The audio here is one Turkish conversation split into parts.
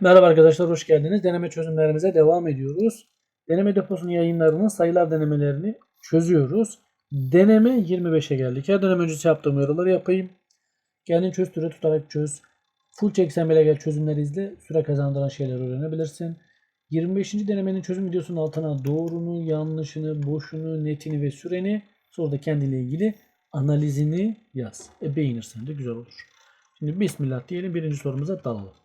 Merhaba arkadaşlar, hoş geldiniz. Deneme çözümlerimize devam ediyoruz. Deneme deposunun yayınlarının sayılar denemelerini çözüyoruz. Deneme 25'e geldik. Her deneme öncesi yaptığım uyarıları yapayım. Kendin çöz, süre tutarak çöz. Full çeksen bile gel çözümleri izle. Süre kazandıran şeyler öğrenebilirsin. 25. denemenin çözüm videosunun altına doğrunu, yanlışını, boşunu, netini ve süreni sonra da kendiyle ilgili analizini yaz. E beğenirsen de güzel olur. Şimdi bismillah diyelim birinci sorumuza dalalım.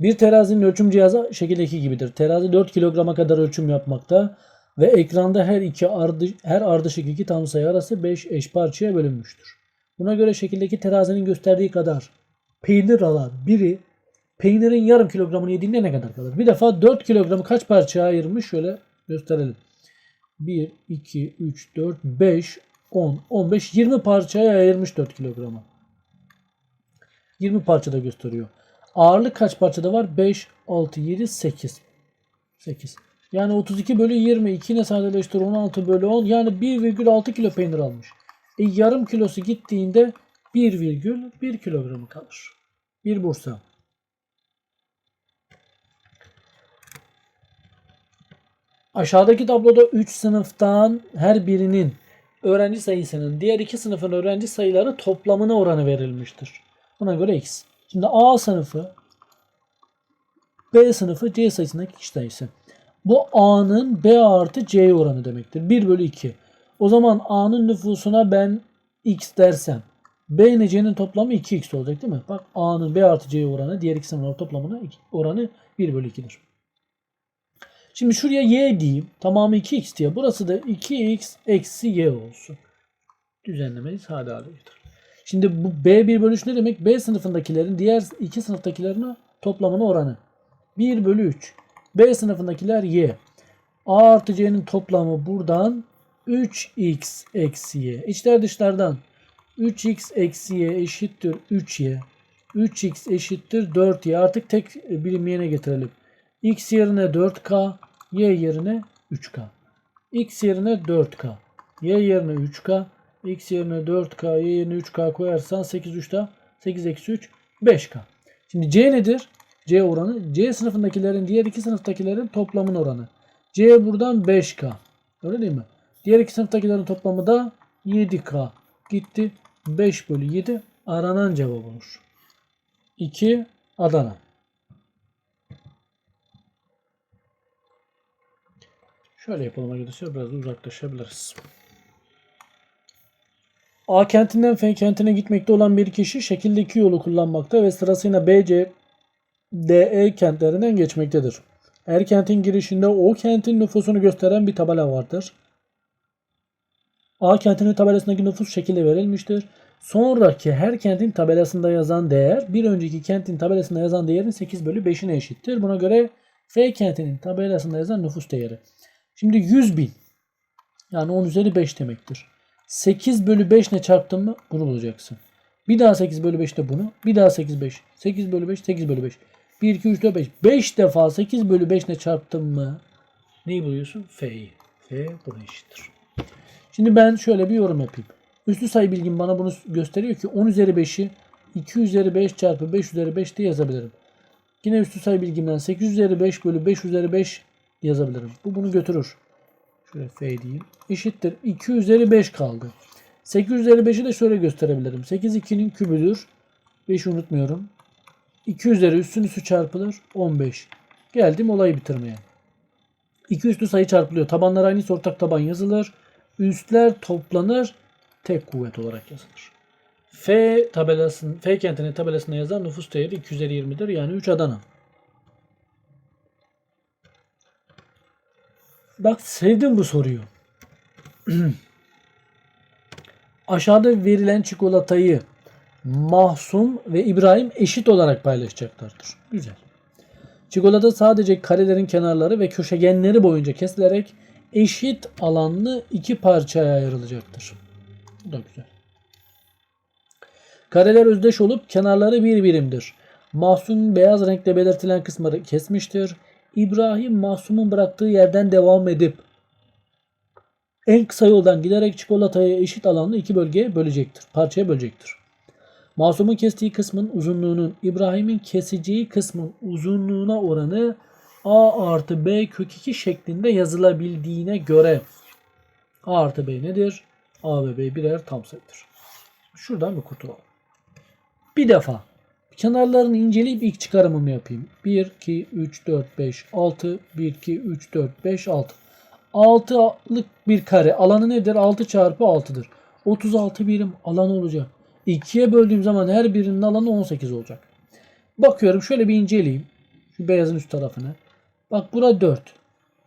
Bir terazinin ölçüm cihazı şekildeki gibidir. Terazi 4 kilograma kadar ölçüm yapmakta ve ekranda her iki ardı, her ardışık iki tam sayı arası 5 eş parçaya bölünmüştür. Buna göre şekildeki terazinin gösterdiği kadar peynir alan biri peynirin yarım kilogramını yediğinde ne kadar kalır? Bir defa 4 kilogramı kaç parçaya ayırmış? Şöyle gösterelim. 1, 2, 3, 4, 5, 10, 15, 20 parçaya ayırmış 4 kilogramı. 20 parçada gösteriyor. Ağırlık kaç parçada var? 5, 6, 7, 8. 8. Yani 32 bölü 20. 2 ne sadeleştir? 16 bölü 10. Yani 1,6 kilo peynir almış. E, yarım kilosu gittiğinde 1,1 kilogramı kalır. Bir bursa. Aşağıdaki tabloda 3 sınıftan her birinin öğrenci sayısının diğer iki sınıfın öğrenci sayıları toplamına oranı verilmiştir. Buna göre x. Şimdi A sınıfı B sınıfı C sayısındaki kişi sayısı. Bu A'nın B artı C oranı demektir. 1 bölü 2. O zaman A'nın nüfusuna ben x dersem B ile C'nin toplamı 2x olacak değil mi? Bak A'nın B artı C oranı diğer iki sınıfların toplamına oranı 1 bölü 2'dir. Şimdi şuraya y diyeyim. Tamamı 2x diye. Burası da 2x eksi y olsun. Düzenlemeyi sade hale getir. Şimdi bu B1 bölü 3 ne demek? B sınıfındakilerin diğer iki sınıftakilerine toplamına oranı. 1 bölü 3. B sınıfındakiler y. A artı c'nin toplamı buradan 3x eksi y. İçler dışlardan 3x eksi y eşittir 3y. 3x eşittir 4y. Artık tek birim yerine getirelim. x yerine 4k, y yerine 3k. x yerine 4k, y yerine 3k, x yerine 4k, y yerine 3k koyarsan 8 3 daha 8 eksi 3 5k. Şimdi c nedir? C oranı. C sınıfındakilerin diğer iki sınıftakilerin toplamın oranı. C buradan 5k. Öyle değil mi? Diğer iki sınıftakilerin toplamı da 7k. Gitti. 5 bölü 7 aranan cevap olur. 2 Adana. Şöyle yapalım arkadaşlar. Biraz uzaklaşabiliriz. A kentinden F kentine gitmekte olan bir kişi şekildeki yolu kullanmakta ve sırasıyla B, C, D, E kentlerinden geçmektedir. Her kentin girişinde o kentin nüfusunu gösteren bir tabela vardır. A kentinin tabelasındaki nüfus şekilde verilmiştir. Sonraki her kentin tabelasında yazan değer bir önceki kentin tabelasında yazan değerin 8 bölü 5'ine eşittir. Buna göre F kentinin tabelasında yazan nüfus değeri. Şimdi 100 bin yani 10 üzeri 5 demektir. 8 bölü 5 ne çarptın mı bunu bulacaksın. Bir daha 8 bölü 5 de bunu. Bir daha 8 5. 8 bölü 5 8 bölü 5. 1 2 3 4 5. 5 defa 8 bölü 5 ne çarptın mı neyi buluyorsun? F'yi. F buna eşittir. Şimdi ben şöyle bir yorum yapayım. Üstü sayı bilgim bana bunu gösteriyor ki 10 üzeri 5'i 2 üzeri 5 çarpı 5 üzeri 5 diye yazabilirim. Yine üstü sayı bilgimden 8 üzeri 5 bölü 5 üzeri 5 yazabilirim. Bu bunu götürür. Şöyle f diyeyim. Eşittir. 2 üzeri 5 kaldı. 8 üzeri 5'i de şöyle gösterebilirim. 8 2'nin kübüdür. 5'i unutmuyorum. 2 üzeri üstün üstü çarpılır. 15. Geldim olayı bitirmeye. 2 üstü sayı çarpılıyor. Tabanlar aynı ortak taban yazılır. Üstler toplanır. Tek kuvvet olarak yazılır. F tabelasının F kentinin tabelasında yazan nüfus değeri 2 üzeri 20'dir. Yani 3 Adana. Bak sevdim bu soruyu. Aşağıda verilen çikolatayı Mahsum ve İbrahim eşit olarak paylaşacaklardır. Güzel. Çikolata sadece karelerin kenarları ve köşegenleri boyunca kesilerek eşit alanlı iki parçaya ayrılacaktır. Bu da güzel. Kareler özdeş olup kenarları bir birimdir. Mahsum beyaz renkle belirtilen kısmı kesmiştir. İbrahim Mahsum'un bıraktığı yerden devam edip en kısa yoldan giderek çikolatayı eşit alanlı iki bölgeye bölecektir. Parçaya bölecektir. Masumun kestiği kısmın uzunluğunun İbrahim'in keseceği kısmın uzunluğuna oranı A artı B kök 2 şeklinde yazılabildiğine göre A artı B nedir? A ve B birer tam sayıdır. Şuradan bir kurtulalım. Bir defa kenarlarını inceleyip ilk çıkarımımı yapayım. 1, 2, 3, 4, 5, 6. 1, 2, 3, 4, 5, 6. 6'lık bir kare. Alanı nedir? 6 çarpı 6'dır. 36 birim alan olacak. 2'ye böldüğüm zaman her birinin alanı 18 olacak. Bakıyorum şöyle bir inceleyeyim. Şu beyazın üst tarafını. Bak bura 4.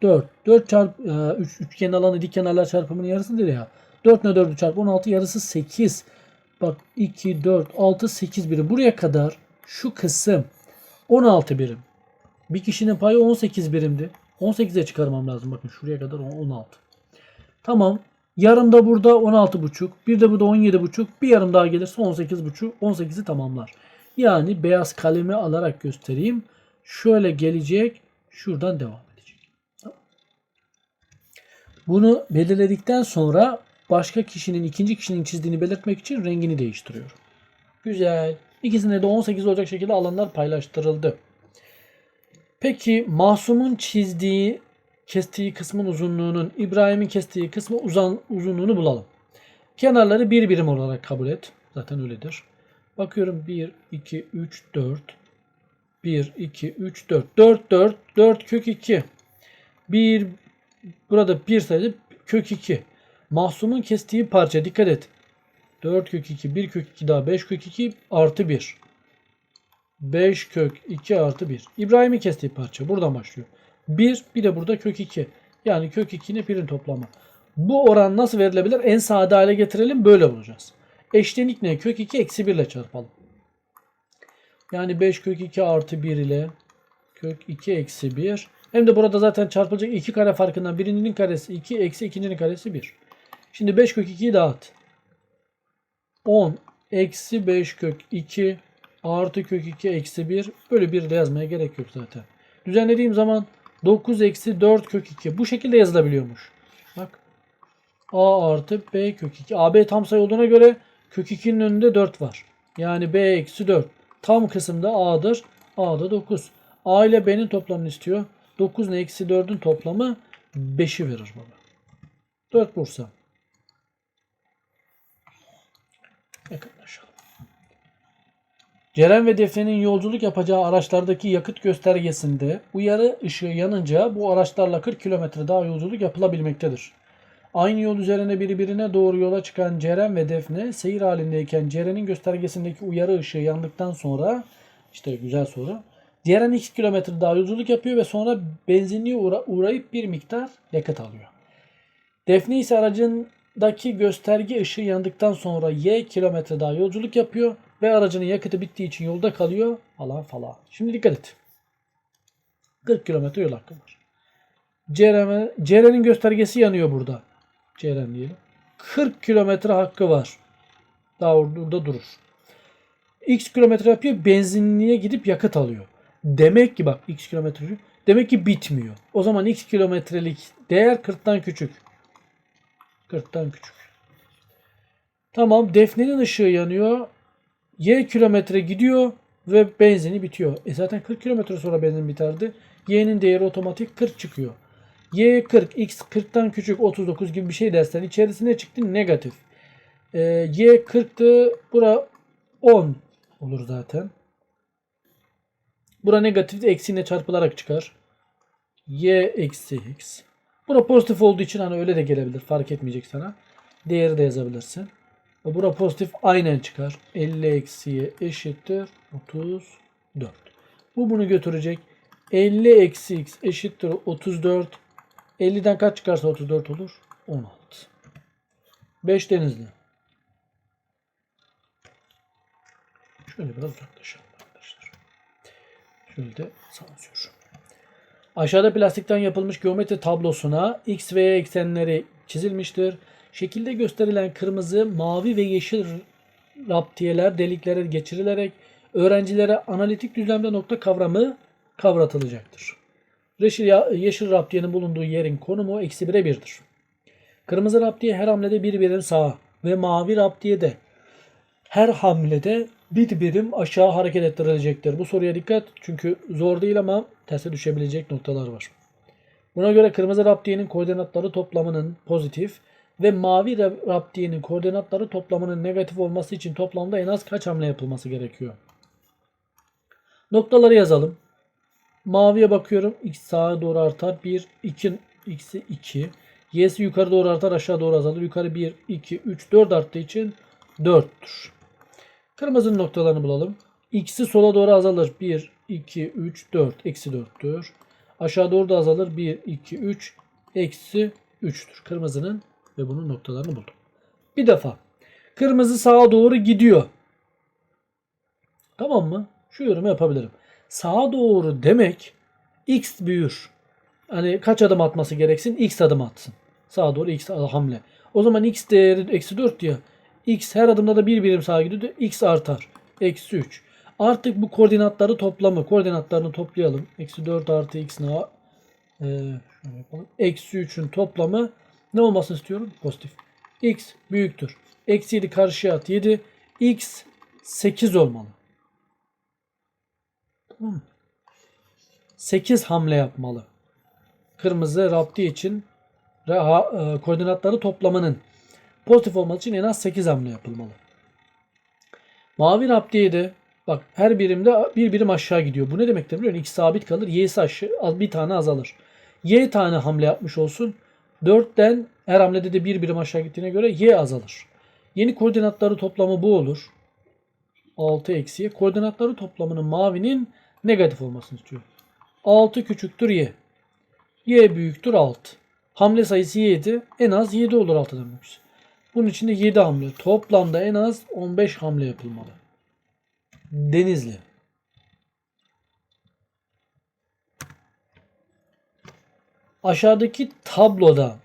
4. 4 çarp 3 üçgen alanı dik kenarlar çarpımının yarısıdır ya. 4 ne 4'ü çarpı 16 yarısı 8. Bak 2, 4, 6, 8 birim. Buraya kadar şu kısım 16 birim. Bir kişinin payı 18 birimdi. 18'e çıkarmam lazım. Bakın şuraya kadar 16. Tamam. Yarım da burada 16,5. Bir de burada 17,5. Bir yarım daha gelirse 18,5. 18'i tamamlar. Yani beyaz kalemi alarak göstereyim. Şöyle gelecek. Şuradan devam edecek. Bunu belirledikten sonra başka kişinin ikinci kişinin çizdiğini belirtmek için rengini değiştiriyorum. Güzel. İkisinde de 18 olacak şekilde alanlar paylaştırıldı. Peki Masum'un çizdiği kestiği kısmın uzunluğunun İbrahim'in kestiği kısmı uzan uzunluğunu bulalım. Kenarları bir birim olarak kabul et. Zaten öyledir. Bakıyorum 1, 2, 3, 4. 1, 2, 3, 4. 4, 4, 4 kök 2. 1, burada 1 sayısı kök 2. Mahsumun kestiği parça dikkat et. 4 kök 2, 1 kök 2 daha 5 kök 2 artı 1. 5 kök 2 artı 1. İbrahim'in kestiği parça buradan başlıyor. 1 bir de burada kök 2. Yani kök 2 ile 1'in toplamı. Bu oran nasıl verilebilir? En sade hale getirelim böyle bulacağız. Eşlenik ne? Kök 2 eksi 1 ile çarpalım. Yani 5 kök 2 artı 1 ile kök 2 eksi 1. Hem de burada zaten çarpılacak iki kare farkından birinin karesi 2 eksi ikincinin karesi 1. Şimdi 5 kök 2'yi dağıt. 10 eksi 5 kök 2 artı kök 2 eksi 1 bölü 1 de yazmaya gerek yok zaten. Düzenlediğim zaman 9 eksi 4 kök 2 bu şekilde yazılabiliyormuş. Bak a artı b kök 2. AB tam sayı olduğuna göre kök 2'nin önünde 4 var. Yani b eksi 4. Tam kısımda a'dır. a'da 9. a ile b'nin toplamını istiyor. 9 ile eksi 4'ün toplamı 5'i verir bana. 4 Bursa. Yakınlaşalım. Ceren ve Defne'nin yolculuk yapacağı araçlardaki yakıt göstergesinde uyarı ışığı yanınca bu araçlarla 40 kilometre daha yolculuk yapılabilmektedir. Aynı yol üzerine birbirine doğru yola çıkan Ceren ve Defne seyir halindeyken Ceren'in göstergesindeki uyarı ışığı yandıktan sonra işte güzel soru. Ceren 2 kilometre daha yolculuk yapıyor ve sonra benzinliğe uğra- uğrayıp bir miktar yakıt alıyor. Defne ise aracındaki gösterge ışığı yandıktan sonra Y kilometre daha yolculuk yapıyor ve aracının yakıtı bittiği için yolda kalıyor falan falan. Şimdi dikkat et. 40 kilometre yol hakkı var. Ceren'in göstergesi yanıyor burada. Ceren diyelim. 40 kilometre hakkı var. Daha orada durur. X kilometre yapıyor benzinliğe gidip yakıt alıyor. Demek ki bak X kilometre demek ki bitmiyor. O zaman X kilometrelik değer 40'tan küçük. 40'tan küçük. Tamam Defne'nin ışığı yanıyor. Y kilometre gidiyor ve benzini bitiyor. E zaten 40 kilometre sonra benzin biterdi. Y'nin değeri otomatik 40 çıkıyor. Y 40, X 40'tan küçük 39 gibi bir şey dersen içerisine çıktı negatif. Ee, y 40'tı. Bura 10 olur zaten. Bura negatif eksiğine çarpılarak çıkar. Y eksi X. Bura pozitif olduğu için hani öyle de gelebilir. Fark etmeyecek sana. Değeri de yazabilirsin. Ve Bura pozitif aynen çıkar. 50 eksi Y eşittir 34. Bu bunu götürecek. 50 eksi X eşittir 34. 50'den kaç çıkarsa 34 olur? 16. 5 denizli. Şöyle biraz uzaklaşalım arkadaşlar. Şöyle de sansür. Aşağıda plastikten yapılmış geometri tablosuna x ve y eksenleri çizilmiştir. Şekilde gösterilen kırmızı, mavi ve yeşil raptiyeler deliklere geçirilerek öğrencilere analitik düzlemde nokta kavramı kavratılacaktır. Yeşil, yeşil raptiyenin bulunduğu yerin konumu eksi 1'e 1'dir. Kırmızı raptiye her hamlede bir birim sağa ve mavi raptiye de her hamlede bir birim aşağı hareket ettirilecektir. Bu soruya dikkat çünkü zor değil ama terse düşebilecek noktalar var. Buna göre kırmızı raptiyenin koordinatları toplamının pozitif ve mavi ra- raptiyenin koordinatları toplamının negatif olması için toplamda en az kaç hamle yapılması gerekiyor? Noktaları yazalım. Maviye bakıyorum. X sağa doğru artar. 1, 2, x'i 2. Y'si yukarı doğru artar. Aşağı doğru azalır. Yukarı 1, 2, 3, 4 arttığı için 4'tür. Kırmızının noktalarını bulalım. X'i sola doğru azalır. 1, 2, 3, 4. Eksi 4'tür. Aşağı doğru da azalır. 1, 2, 3. Eksi 3'tür. Kırmızının ve bunun noktalarını buldum. Bir defa. Kırmızı sağa doğru gidiyor. Tamam mı? Şu yorumu yapabilirim. Sağa doğru demek x büyür. Hani kaç adım atması gereksin? X adım atsın. Sağa doğru x hamle. O zaman x değeri eksi 4 ya. X her adımda da bir birim sağa gidiyor. X artar. Eksi 3. Artık bu koordinatları toplamı. Koordinatlarını toplayalım. Eksi 4 artı x ne? Ee. Eksi 3'ün toplamı ne olmasını istiyorum? Pozitif. X büyüktür. Eksi 7 karşıya at 7. X 8 olmalı. Tamam mı? 8 hamle yapmalı. Kırmızı rapti için e, koordinatları toplamanın pozitif olması için en az 8 hamle yapılmalı. Mavi raptiye de bak her birimde bir birim aşağı gidiyor. Bu ne demektir biliyor musun? X sabit kalır. Y'si aşağı bir tane azalır. Y tane hamle yapmış olsun. 4'ten her hamlede de bir birim aşağı gittiğine göre Y azalır. Yeni koordinatları toplamı bu olur. 6 eksiye. Koordinatları toplamının mavinin negatif olmasını istiyor. 6 küçüktür y. y büyüktür 6. Hamle sayısı 7. En az 7 olur 6 demek. Bunun için de 7 hamle. Toplamda en az 15 hamle yapılmalı. Denizli. Aşağıdaki tabloda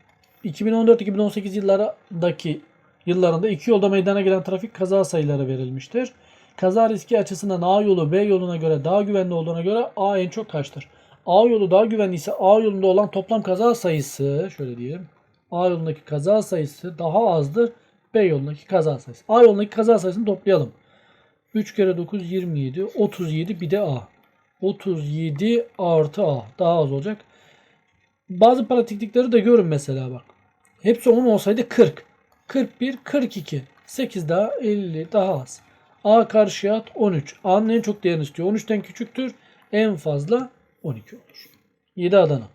2014-2018 yıllarındaki yıllarında iki yolda meydana gelen trafik kaza sayıları verilmiştir. Kaza riski açısından A yolu B yoluna göre daha güvenli olduğuna göre A en çok kaçtır? A yolu daha güvenli ise A yolunda olan toplam kaza sayısı şöyle diyelim. A yolundaki kaza sayısı daha azdır. B yolundaki kaza sayısı. A yolundaki kaza sayısını toplayalım. 3 kere 9 27. 37 bir de A. 37 artı A. Daha az olacak. Bazı pratiklikleri de görün mesela bak. Hepsi 10 olsaydı 40. 41, 42. 8 daha 50 daha az. A karşıya at 13. A'nın en çok değerini istiyor. 13'ten küçüktür. En fazla 12 olur. 7 Adana.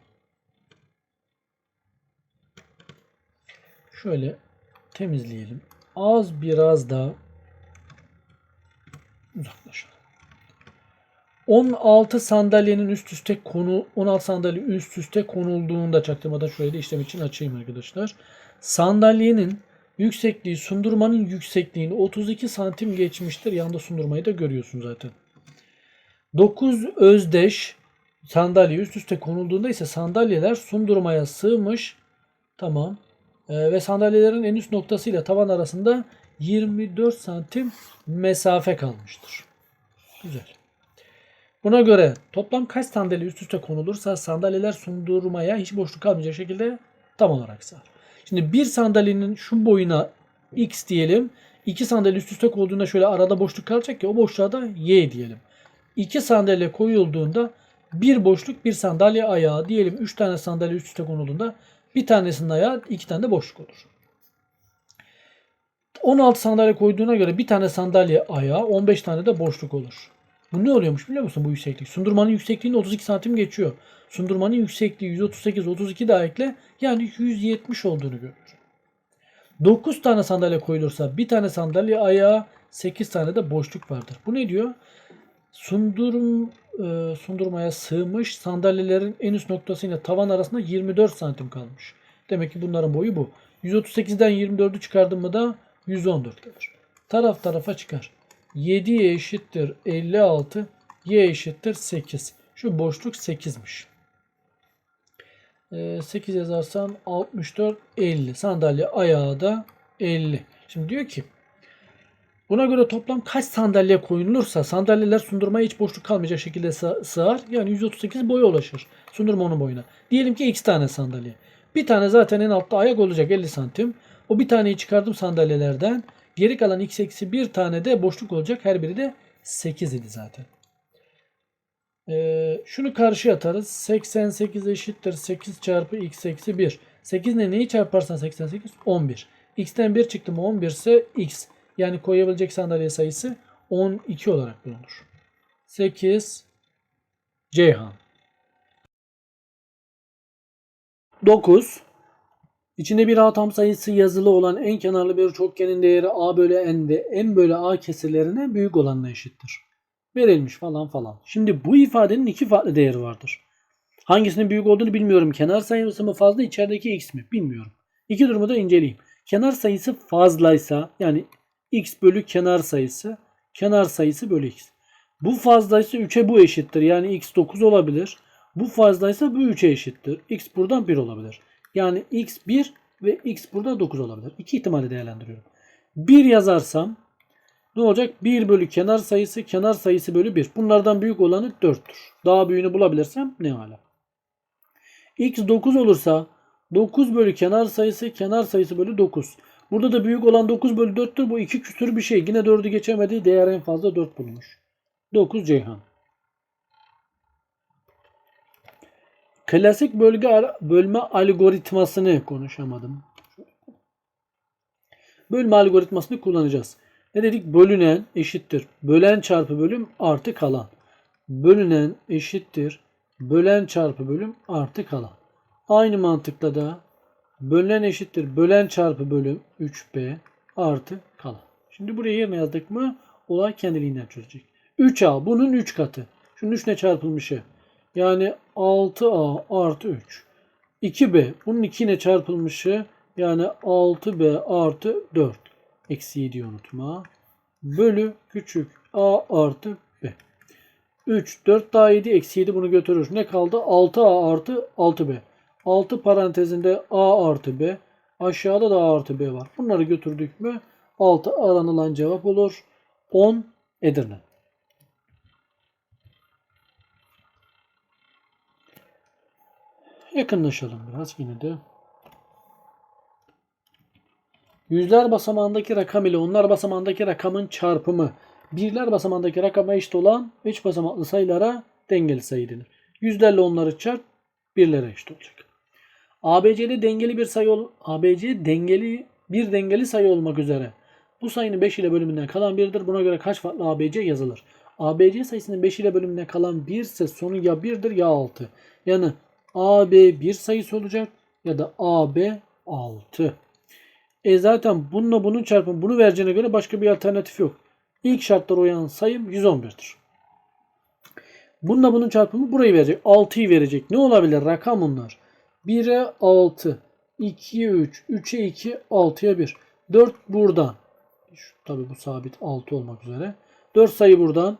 Şöyle temizleyelim. Az biraz daha uzaklaşalım. 16 sandalyenin üst üste konu 16 sandalye üst üste konulduğunda çaktırmadan şöyle de işlem için açayım arkadaşlar. Sandalyenin yüksekliği sundurmanın yüksekliğini 32 santim geçmiştir. Yanında sundurmayı da görüyorsun zaten. 9 özdeş sandalye üst üste konulduğunda ise sandalyeler sundurmaya sığmış. Tamam. Ee, ve sandalyelerin en üst noktası ile tavan arasında 24 santim mesafe kalmıştır. Güzel. Buna göre toplam kaç sandalye üst üste konulursa sandalyeler sundurmaya hiç boşluk kalmayacak şekilde tam olarak sığar. Şimdi bir sandalyenin şu boyuna x diyelim. İki sandalye üst üste koyulduğunda şöyle arada boşluk kalacak ki o boşluğa da y diyelim. İki sandalye koyulduğunda bir boşluk bir sandalye ayağı diyelim. Üç tane sandalye üst üste konulduğunda bir tanesinin ayağı iki tane de boşluk olur. 16 sandalye koyduğuna göre bir tane sandalye ayağı 15 tane de boşluk olur. Bu ne oluyormuş biliyor musun bu yükseklik? Sundurmanın yüksekliğinde 32 santim geçiyor. Sundurmanın yüksekliği 138, 32 daha. Yani 170 olduğunu görür. 9 tane sandalye koyulursa bir tane sandalye ayağı 8 tane de boşluk vardır. Bu ne diyor? Sundurum, e, sundurmaya sığmış sandalyelerin en üst noktasıyla tavan arasında 24 santim kalmış. Demek ki bunların boyu bu. 138'den 24'ü çıkardım mı da 114 gelir. Taraf tarafa çıkar. 7 eşittir 56. Y eşittir 8. Şu boşluk 8'miş. 8 yazarsan 64 50. Sandalye ayağı da 50. Şimdi diyor ki buna göre toplam kaç sandalye koyulursa sandalyeler sundurmaya hiç boşluk kalmayacak şekilde sığ- sığar. Yani 138 boya ulaşır. Sundurma onun boyuna. Diyelim ki x tane sandalye. Bir tane zaten en altta ayak olacak 50 santim. O bir taneyi çıkardım sandalyelerden. Geri kalan x eksi bir tane de boşluk olacak. Her biri de 8 idi zaten. Ee, şunu karşıya atarız. 88 eşittir 8 çarpı x eksi 1. 8 ne neyi çarparsan 88? 11. x'ten 1 çıktı mı 11 ise x. Yani koyabilecek sandalye sayısı 12 olarak bulunur. 8 Ceyhan. 9. İçinde bir A sayısı yazılı olan en kenarlı bir çokgenin değeri A bölü n ve n bölü A kesirlerine büyük olanla eşittir. Verilmiş falan falan. Şimdi bu ifadenin iki farklı değeri vardır. Hangisinin büyük olduğunu bilmiyorum. Kenar sayısı mı fazla içerideki x mi? Bilmiyorum. İki durumu da inceleyeyim. Kenar sayısı fazlaysa yani x bölü kenar sayısı kenar sayısı bölü x. Bu fazlaysa 3'e bu eşittir. Yani x 9 olabilir. Bu fazlaysa bu 3'e eşittir. x buradan 1 olabilir. Yani x 1 ve x burada 9 olabilir. İki ihtimali değerlendiriyorum. 1 yazarsam ne olacak? 1 bölü kenar sayısı kenar sayısı bölü 1. Bunlardan büyük olanı 4'tür. Daha büyüğünü bulabilirsem ne hala. x 9 olursa 9 bölü kenar sayısı kenar sayısı bölü 9. Burada da büyük olan 9 bölü 4'tür. Bu iki küsür bir şey. Yine 4'ü geçemedi. Değer en fazla 4 bulunmuş. 9 Ceyhan. Klasik bölge bölme algoritmasını konuşamadım. Bölme algoritmasını kullanacağız. Ne dedik? Bölünen eşittir. Bölen çarpı bölüm artı kalan. Bölünen eşittir. Bölen çarpı bölüm artı kalan. Aynı mantıkla da bölünen eşittir. Bölen çarpı bölüm 3b artı kalan. Şimdi buraya yerine yazdık mı olay kendiliğinden çözecek. 3a bunun 3 katı. Şunun 3 ne çarpılmışı? Yani 6a artı 3. 2b bunun 2 ile çarpılmışı yani 6b artı 4. Eksi 7'yi unutma. Bölü küçük a artı b. 3, 4 daha 7 eksi 7 bunu götürür. Ne kaldı? 6a artı 6b. 6 parantezinde a artı b. Aşağıda da a artı b var. Bunları götürdük mü 6 aranılan cevap olur. 10 Edirne. Yakınlaşalım biraz yine de. Yüzler basamağındaki rakam ile onlar basamağındaki rakamın çarpımı birler basamağındaki rakama eşit olan 3 basamaklı sayılara dengeli sayı denir. Yüzlerle onları çarp birlere eşit olacak. ABC'de dengeli bir sayı ol ABC dengeli bir dengeli sayı olmak üzere bu sayının 5 ile bölümünden kalan 1'dir. Buna göre kaç farklı ABC yazılır? ABC sayısının 5 ile bölümünden kalan 1 ise sonu ya 1'dir ya 6. Yani AB bir sayısı olacak ya da AB 6. E zaten bununla bunun çarpımı bunu vereceğine göre başka bir alternatif yok. İlk şartlara uyan sayım 111'dir. Bununla bunun çarpımı burayı verecek. 6'yı verecek. Ne olabilir? Rakam bunlar. 1'e 6, 2'ye 3, 3'e 2, 6'ya 1. 4 buradan. Tabi bu sabit 6 olmak üzere. 4 sayı buradan.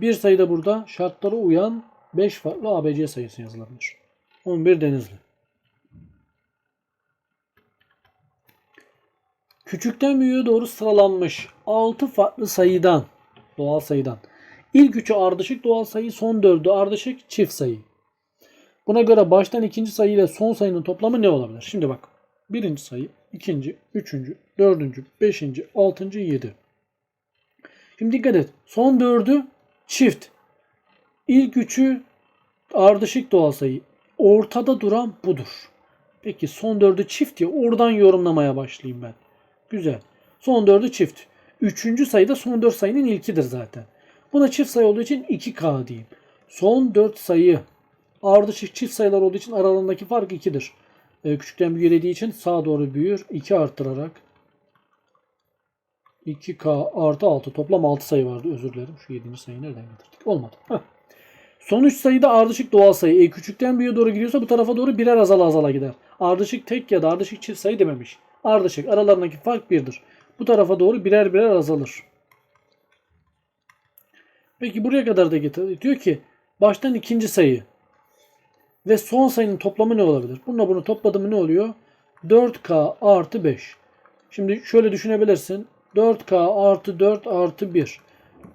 Bir sayı da burada. Şartlara uyan 5 farklı ABC sayısı yazılabilir. 11 Denizli. Küçükten büyüğe doğru sıralanmış 6 farklı sayıdan, doğal sayıdan. İlk üçü ardışık doğal sayı, son dördü ardışık çift sayı. Buna göre baştan ikinci sayı ile son sayının toplamı ne olabilir? Şimdi bak. Birinci sayı, ikinci, üçüncü, dördüncü, beşinci, altıncı, yedi. Şimdi dikkat et. Son dördü çift. İlk üçü ardışık doğal sayı. Ortada duran budur. Peki son dördü çift ya oradan yorumlamaya başlayayım ben. Güzel. Son dördü çift. Üçüncü sayı da son dört sayının ilkidir zaten. Buna çift sayı olduğu için 2K diyeyim. Son dört sayı ardışık çift sayılar olduğu için aralarındaki fark 2'dir. Ee, küçükten büyüğe dediği için sağa doğru büyür. 2 arttırarak 2K artı 6 toplam 6 sayı vardı özür dilerim. Şu 7. sayıyı nereden getirdik? Olmadı. Heh. Son 3 sayıda ardışık doğal sayı. E küçükten büyüğe doğru gidiyorsa bu tarafa doğru birer azala azala gider. Ardışık tek ya da ardışık çift sayı dememiş. Ardışık aralarındaki fark birdir. Bu tarafa doğru birer birer azalır. Peki buraya kadar da getir. Diyor ki baştan ikinci sayı ve son sayının toplamı ne olabilir? Bununla bunu topladım ne oluyor? 4K artı 5. Şimdi şöyle düşünebilirsin. 4K artı 4 artı 1.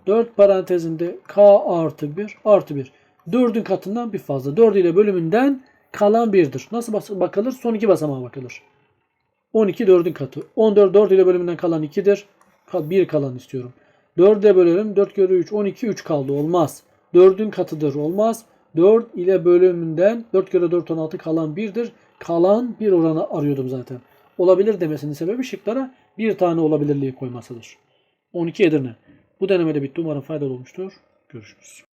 4 parantezinde K artı 1 artı 1. 4'ün katından bir fazla. 4 ile bölümünden kalan 1'dir. Nasıl bakılır? Son iki basamağa bakılır. 12 4'ün katı. 14 4 ile bölümünden kalan 2'dir. 1 kalan istiyorum. 4'e bölelim. 4 kere 3 12 3 kaldı. Olmaz. 4'ün katıdır. Olmaz. 4 ile bölümünden 4 kere 4 16 kalan 1'dir. Kalan bir oranı arıyordum zaten. Olabilir demesinin sebebi şıklara bir tane olabilirliği koymasıdır. 12 Edirne. Bu denemede bitti. Umarım faydalı olmuştur. Görüşürüz.